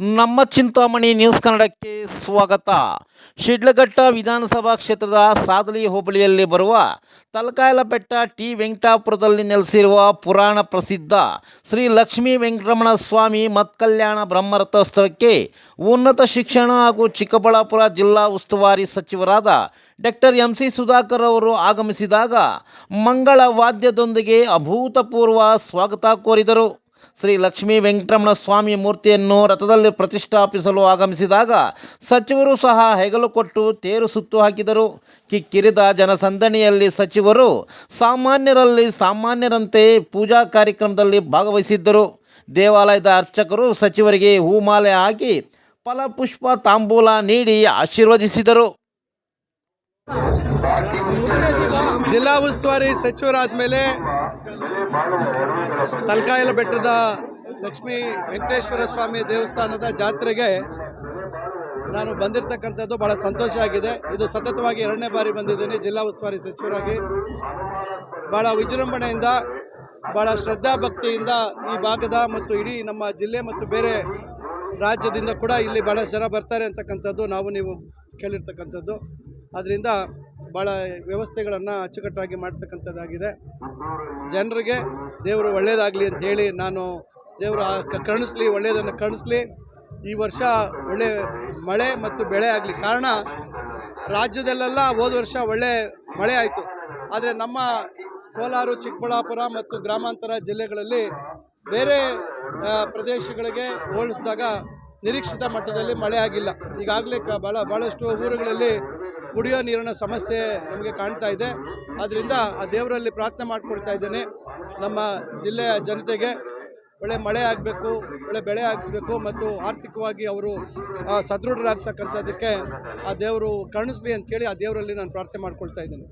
ನಮ್ಮ ಚಿಂತಾಮಣಿ ನ್ಯೂಸ್ ಕನ್ನಡಕ್ಕೆ ಸ್ವಾಗತ. ಶಿಡ್ಲಘಟ್ಟ ವಿಧಾನಸಭಾ ಕ್ಷೇತ್ರದ ಸಾದಲಿ ಹೋಬಳಿಯಲ್ಲಿ ಬರುವ ತಲಕಾಯಲಬೆಟ್ಟ ಟಿ ವೆಂಕಟಾಪುರದಲ್ಲಿ ನೆಲೆಸಿರುವ ಪುರಾಣ ಪ್ರಸಿದ್ಧ ಶ್ರೀ ಲಕ್ಷ್ಮೀ ವೆಂಕಟರಮಣ ಸ್ವಾಮಿ ಮತ್ಕಲ್ಯಾಣ ಬ್ರಹ್ಮರಥೋತ್ಸವಕ್ಕೆ ಉನ್ನತ ಶಿಕ್ಷಣ ಹಾಗೂ ಚಿಕ್ಕಬಳ್ಳಾಪುರ ಜಿಲ್ಲಾ ಉಸ್ತುವಾರಿ ಸಚಿವರಾದ ಡಾಕ್ಟರ್ ಎಂ ಸಿ ಸುಧಾಕರ್ ಅವರು ಆಗಮಿಸಿದಾಗ ಮಂಗಳ ವಾದ್ಯದೊಂದಿಗೆ ಅಭೂತಪೂರ್ವ ಸ್ವಾಗತ ಕೋರಿದರು. ಶ್ರೀ ಲಕ್ಷ್ಮೀ ವೆಂಕಟರಮಣ ಸ್ವಾಮಿ ಮೂರ್ತಿಯನ್ನು ರಥದಲ್ಲಿ ಪ್ರತಿಷ್ಠಾಪಿಸಲು ಆಗಮಿಸಿದಾಗ ಸಚಿವರು ಸಹ ಹೆಗಲು ಕೊಟ್ಟು ತೇರು ಸುತ್ತು ಹಾಕಿದರು. ಕಿಕ್ಕಿರಿದ ಜನಸಂದಣಿಯಲ್ಲಿ ಸಚಿವರು ಸಾಮಾನ್ಯರಲ್ಲಿ ಸಾಮಾನ್ಯರಂತೆ ಪೂಜಾ ಕಾರ್ಯಕ್ರಮದಲ್ಲಿ ಭಾಗವಹಿಸಿದ್ದರು. ದೇವಾಲಯದ ಅರ್ಚಕರು ಸಚಿವರಿಗೆ ಹೂಮಾಲೆ ಹಾಕಿ ಫಲಪುಷ್ಪ ತಾಂಬೂಲ ನೀಡಿ ಆಶೀರ್ವದಿಸಿದರು. ಜಿಲ್ಲಾ ಉಸ್ತುವಾರಿ ಸಚಿವರಾದ ಮೇಲೆ ತಲಕಾಯಲ ಬೆಟ್ಟದ ಲಕ್ಷ್ಮೀ ವೆಂಕಟೇಶ್ವರ ಸ್ವಾಮಿ ದೇವಸ್ಥಾನದ ಜಾತ್ರೆಗೆ ನಾನು ಬಂದಿರತಕ್ಕಂಥದ್ದು ಭಾಳ ಸಂತೋಷ ಆಗಿದೆ. ಇದು ಸತತವಾಗಿ ಎರಡನೇ ಬಾರಿ ಬಂದಿದ್ದೀನಿ. ಜಿಲ್ಲಾ ಉಸ್ತುವಾರಿ ಸಚಿವರಾಗಿ. ಭಾಳ ವಿಜೃಂಭಣೆಯಿಂದ ಭಾಳ ಶ್ರದ್ಧಾಭಕ್ತಿಯಿಂದ ಈ ಭಾಗದ ಮತ್ತು ಇಡೀ ನಮ್ಮ ಜಿಲ್ಲೆ ಮತ್ತು ಬೇರೆ ರಾಜ್ಯದಿಂದ ಕೂಡ ಇಲ್ಲಿ ಭಾಳಷ್ಟು ಜನ ಬರ್ತಾರೆ ಅಂತಕ್ಕಂಥದ್ದು ನಾವು ನೀವು ಕೇಳಿರ್ತಕ್ಕಂಥದ್ದು. ಅದರಿಂದ ಭಾಳ ವ್ಯವಸ್ಥೆಗಳನ್ನು ಅಚ್ಚುಕಟ್ಟಾಗಿ ಮಾಡ್ತಕ್ಕಂಥದ್ದಾಗಿದೆ. ಜನರಿಗೆ ದೇವರು ಒಳ್ಳೆಯದಾಗಲಿ ಅಂತ ಹೇಳಿ ನಾನು ದೇವರು ಕರುಣಿಸ್ಲಿ ಒಳ್ಳೆಯದನ್ನು ಕರುಣಿಸ್ಲಿ ಈ ವರ್ಷ ಒಳ್ಳೆ ಮಳೆ ಮತ್ತು ಬೆಳೆ ಆಗಲಿ. ಕಾರಣ ರಾಜ್ಯದಲ್ಲೆಲ್ಲ ಹೋದ ವರ್ಷ ಒಳ್ಳೆ ಮಳೆ ಆಯಿತು. ಆದರೆ ನಮ್ಮ ಕೋಲಾರ ಚಿಕ್ಕಬಳ್ಳಾಪುರ ಮತ್ತು ಗ್ರಾಮಾಂತರ ಜಿಲ್ಲೆಗಳಲ್ಲಿ ಬೇರೆ ಪ್ರದೇಶಗಳಿಗೆ ಹೋಲಿಸಿದಾಗ ನಿರೀಕ್ಷಿತ ಮಟ್ಟದಲ್ಲಿ ಮಳೆ ಆಗಿಲ್ಲ. ಈಗಾಗಲೇ ಕ ಭಾಳ ಭಾಳಷ್ಟು ಊರುಗಳಲ್ಲಿ ಕುಡಿಯೋ ನೀರಿನ ಸಮಸ್ಯೆ ನಮಗೆ ಕಾಣ್ತಾ ಇದೆ. ಆದ್ದರಿಂದ ಆ ದೇವರಲ್ಲಿ ಪ್ರಾರ್ಥನೆ ಮಾಡ್ಕೊಳ್ತಾ ಇದ್ದೇನೆ. ನಮ್ಮ ಜಿಲ್ಲೆಯ ಜನತೆಗೆ ಒಳ್ಳೆ ಮಳೆ ಆಗಬೇಕು, ಒಳ್ಳೆ ಬೆಳೆ ಆಗಿಸ್ಬೇಕು ಮತ್ತು ಆರ್ಥಿಕವಾಗಿ ಅವರು ಸದೃಢರಾಗ್ತಕ್ಕಂಥದ್ದಕ್ಕೆ ಆ ದೇವರು ಕರುಣಿಸ್ಲಿ ಅಂತೇಳಿ ಆ ದೇವರಲ್ಲಿ ನಾನು ಪ್ರಾರ್ಥನೆ ಮಾಡ್ಕೊಳ್ತಾ ಇದ್ದೇನೆ.